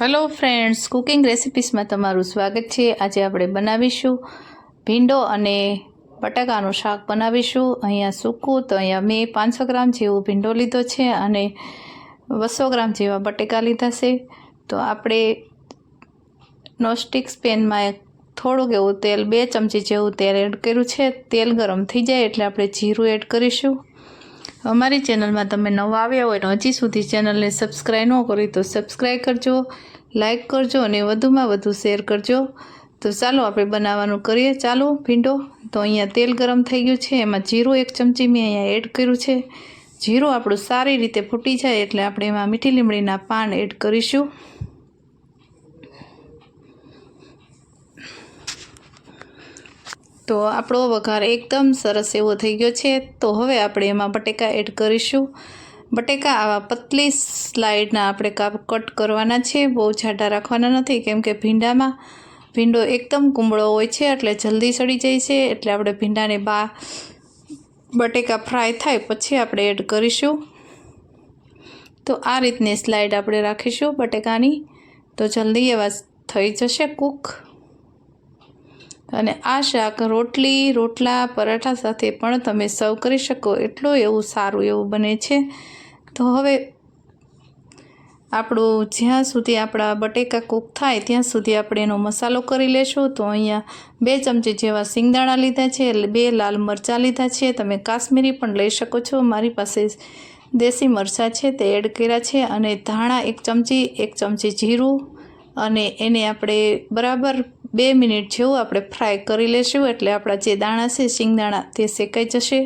Hello friends cooking રેસિપીસમાં તમારું સ્વાગત છે. આજે આપણે બનાવીશું ભીંડો અને બટાકાનું શાક બનાવીશું. અહીંયા સૂકું તો અહીંયા મેં પાંચસો ગ્રામ જેવો ભીંડો લીધો છે અને બસો ગ્રામ જેવા બટેકા લીધા છે. તો આપણે નોસ્ટિક્સ પેનમાં થોડુંક એવું તેલ, બે ચમચી જેવું તેલ એડ કર્યું છે. તેલ ગરમ થઈ જાય એટલે આપણે જીરું એડ કરીશું. અમારી ચેનલમાં તમે નવા આવ્યા હોય તો હજી સુધી ચેનલને સબસ્ક્રાઈબ ન કરી તો સબસ્ક્રાઈબ કરજો લાઈક કરજો અને વધુમાં વધુ શેર કરજો. તો ચાલો આપણે બનાવવાનું કરીએ. ચાલો, ભીંડો. તો અહીંયા તેલ ગરમ થઈ ગયું છે. એમાં જીરું એક ચમચી મેં અહીંયા એડ કર્યું છે. જીરું આપણું સારી રીતે ફૂટી જાય એટલે આપણે એમાં મીઠી લીમડીના પાન એડ કરીશું. તો આપણો વઘાર એકદમ સરસ એવો થઈ ગયો છે. તો હવે આપણે એમાં બટેકા એડ કરીશું. બટેકા આવા પતલી સ્લાઇડના આપણે કાપ કટ કરવાના છે. બહુ જાડા રાખવાના નથી, કેમ કે ભીંડામાં ભીંડો એકદમ કુમળો હોય છે, એટલે જલ્દી સડી જાય છે. એટલે આપણે ભીંડાને બા બટેકા ફ્રાય થાય પછી આપણે એડ કરીશું. તો આ રીતની સ્લાઇડ આપણે રાખીશું બટેકાની. તો જલ્દી એવા થઈ જશે કૂક. અને આ શાક રોટલી, રોટલા, પરાઠા સાથે પણ તમે સર્વ કરી શકો. એટલું એવું સારું એવું બને છે. તો હવે આપણું જ્યાં સુધી આપણા બટેકા કૂક થાય ત્યાં સુધી આપણે એનો મસાલો કરી લેશું. તો અહીંયા બે ચમચી જેવા સિંગદાણા લીધા છે, બે લાલ મરચાં લીધા છે. તમે કાશ્મીરી પણ લઈ શકો છો. મારી પાસે દેશી મરચાં છે, તે એડ કર્યા છે. અને ધાણા એક ચમચી એક ચમચી જીરું અને એને આપણે બરાબર બે મિનિટ જેવું આપણે ફ્રાય કરી લેશું એટલે આપણા જે દાણા છે શિંગદાણા તે શેકાઈ જશે.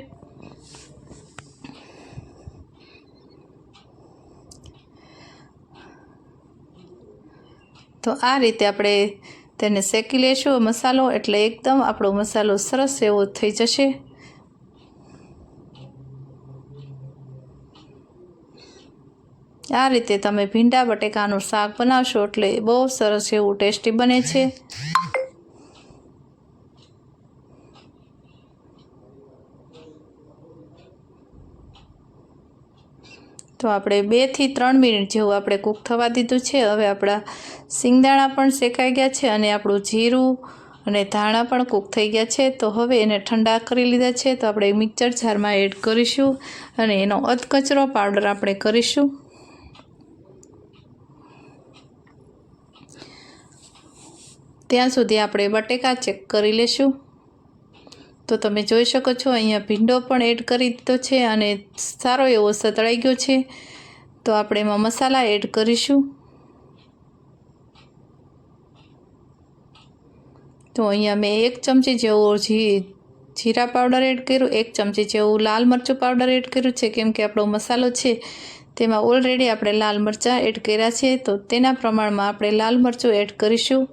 તો આ રીતે આપણે તેને શેકી લેશું મસાલો, એટલે એકદમ આપણો મસાલો સરસ એવો થઈ જશે. આ રીતે તમે ભીંડા બટેકાનું શાક બનાવશો એટલે બહુ સરસ એવું ટેસ્ટી બને છે. તો આપણે બેથી ત્રણ મિનિટ જેવું આપણે કૂક થવા દીધું છે. હવે આપણા સિંગદાણા પણ શેકાઈ ગયા છે અને આપણું જીરું અને ધાણા પણ કૂક થઈ ગયા છે. તો હવે એને ઠંડા કરી લીધા છે. તો આપણે મિક્સર જારમાં એડ કરીશું અને એનો અધકચરો પાવડર આપણે કરીશું. ત્યાં સુધી આપણે બટેકા ચેક કરી લેશું. તો તમે જોઈ શકો છો, અહીંયા ભીંડો પણ એડ કરી દીધો છે અને સારો એવો સતળાઈ ગયો છે. તો આપણે એમાં મસાલા એડ કરીશું. તો અહીંયા મેં એક ચમચી જેવો જી, જીરા પાવડર એડ કર્યું, એક ચમચી જેવું લાલ મરચું પાવડર એડ કર્યું છે, કેમ કે આપણો મસાલો છે, તેમાં ઓલરેડી આપણે લાલ મરચાં એડ કર્યા છે. તો તેના પ્રમાણમાં આપણે લાલ મરચું એડ કરીશું.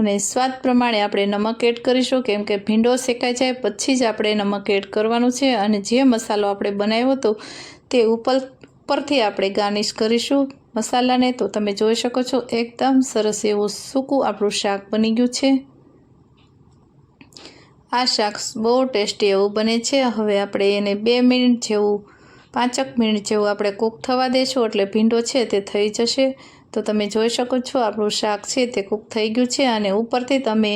અને સ્વાદ પ્રમાણે આપણે નમક એડ કરીશું, કેમ કે ભીંડો શેકાઈ જાય પછી જ આપણે નમક એડ કરવાનું છે અને જે મસાલો આપણે બનાવ્યો હતો તે ઉપર ઉપરથી આપણે ગાર્નિશ કરીશું મસાલાને. તો તમે જોઈ શકો છો, એકદમ સરસ એવું સૂકું આપણું શાક બની ગયું છે. આ શાક બહુ ટેસ્ટી એવું બને છે. હવે આપણે એને બે મિનિટ જેવું, પાંચક મિનિટ જેવું આપણે કૂક થવા દેશું, એટલે ભીંડો છે તે થઈ જશે. તો તમે જોઈ શકો છો, આપણું શાક છે તે કૂક થઈ ગયું છે અને ઉપરથી તમે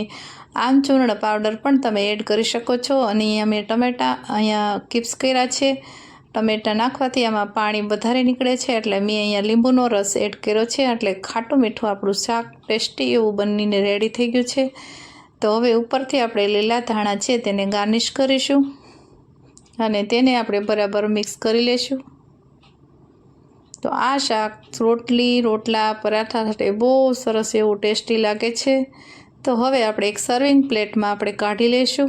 આમચૂર્ણ પાવડર પણ તમે એડ કરી શકો છો. અને અહીંયા મેં ટમેટાં અહીંયા કિપ્સ કર્યા છે. ટમેટાં નાખવાથી આમાં પાણી વધારે નીકળે છે, એટલે મેં અહીંયા લીંબુનો રસ એડ કર્યો છે, એટલે ખાટું મીઠું આપણું શાક ટેસ્ટી એવું બનીને રેડી થઈ ગયું છે. તો હવે ઉપરથી આપણે લીલા ધાણા છે તેને ગાર્નિશ કરીશું અને તેને આપણે બરાબર મિક્સ કરી લેશું. તો આ શાક, રોટલી, રોટલા, પરાઠા સાથે બહુ સરસ એવું ટેસ્ટી લાગે છે. તો હવે આપણે એક સર્વિંગ પ્લેટમાં આપણે કાઢી લઈશું.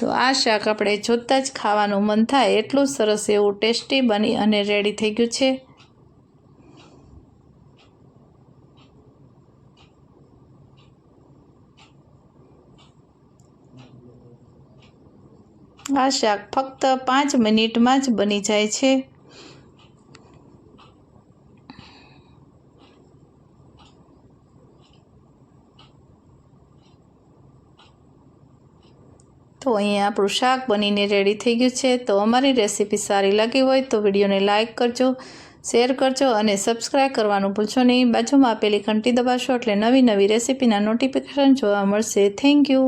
તો આ શાક આપણે જોતાં જ ખાવાનું મન થાય એટલું સરસ એવું ટેસ્ટી બની અને રેડી થઈ ગયું છે. આ શાક ફક્ત પાંચ મિનિટમાં જ બની જાય છે. તો અહીંયા આપણું શાક બનીને રેડી થઈ ગયું છે. તો અમારી રેસીપી સારી લાગી હોય તો વિડીયોને લાઇક કરજો શેર કરજો અને સબસ્ક્રાઈબ કરવાનું ભૂલશો નહીં. બાજુમાં આપેલી ઘંટી દબાવશો એટલે નવી નવી રેસીપીના નોટિફિકેશન જોવા મળશે. Thank you